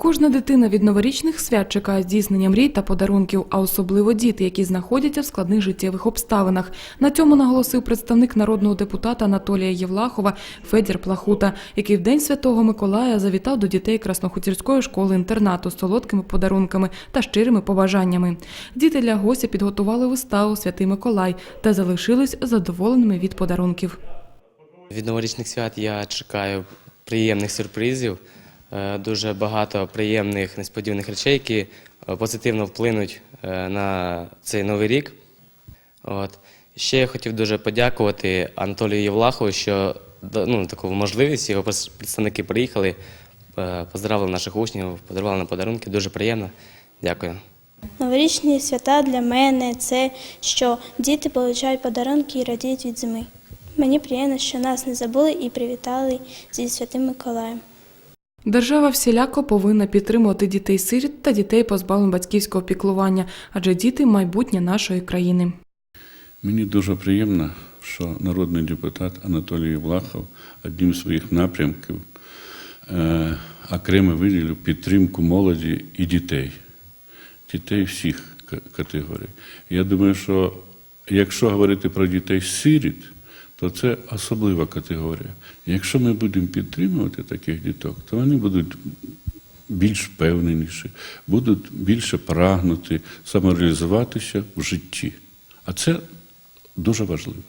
Кожна дитина від новорічних свят чекає здійснення мрій та подарунків, а особливо діти, які знаходяться в складних життєвих обставинах. На цьому наголосив представник народного депутата Анатолія Євлахова Федір Плахута, який в день святого Миколая завітав до дітей Краснохутірської школи інтернату з солодкими подарунками та щирими побажаннями. Діти для гостя підготували виставу Святий Миколай та залишились задоволеними від подарунків. Від новорічних свят я чекаю приємних сюрпризів, дуже багато приємних несподіваних речей, які е, позитивно вплинуть е, на цей новий рік. От. Ще я хотів дуже подякувати Анатолію Євлахову, що ну, таку можливість його представники приїхали, е, поздравили наших учнів, подарували нам подарунки. Дуже приємно. Дякую. Новорічні свята для мене це що діти отримують подарунки і радіють від зими. Мені приємно, що нас не забули і привітали зі Святим Миколаєм. Держава всіляко повинна підтримувати дітей-сиріт та дітей, позбавлених батьківського піклування, адже діти майбутнє нашої країни. Мені дуже приємно, що народний депутат Анатолій Влахов одним з своїх напрямків е, окремо виділив підтримку молоді і дітей, дітей всіх категорій. Я думаю, що якщо говорити про дітей-сиріт, то це особлива категорія. Якщо ми будемо підтримувати таких діток, то вони будуть більш впевненіші, будуть більше прагнути самореалізуватися в житті. А це дуже важливо.